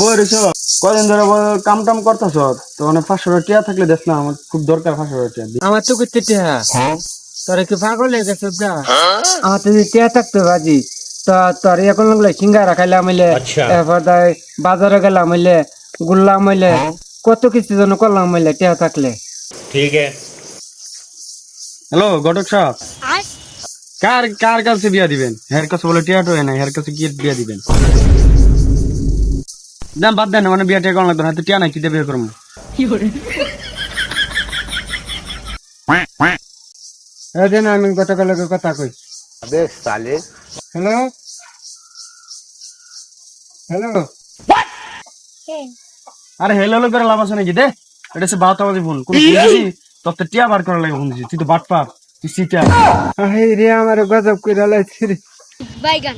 বইরেছ কদিন ধরে কাম টাম করতেছ? তো মানে পাঁচশো টিয়া থাকলে দেখ না আমার খুব দরকার পাঁচশো টিয়া। আমার তো করতে টিয়া। হ্যাঁ? তোরা কি পাগল হয়ে? হ্যাঁ? আমার তো টিয়া থাকতো ভাজি তো তোর ইয়ে সিঙ্গারা খাইলাম হইলে আচ্ছা। এরপর বাজারে গেলাম মিলে গুললাম হইলে হ্যাঁ? কত কিছু জন্য করলাম টিয়া থাকলে। ঠিক হ্যালো ঘটক সাহ কার কার কাছে বিয়া দিবেন? হের কাছে বলে টিয়া টোয়ে হ্যাঁ হের কাছে গিয়ে বিয়া দিবেন? দেন বাদ দেন মানে বিয়া টিয়া করা লাগতো না টিয়া নাই কিটা বিয়ে করব। আমি গতকাল কথা কই। বেশ তাহলে হ্যালো? হ্যালো? আরে হ্যালো হ্যালো করে লাভ আছে নাকি? দে এটা সে বাহতাবাদী ফোন কোন তোর টিয়া বার করা লাগে ফোন তুই তো বাট পাপ তুই সিটা। হে রে আমার গজব করে লাইছিস বাইগান।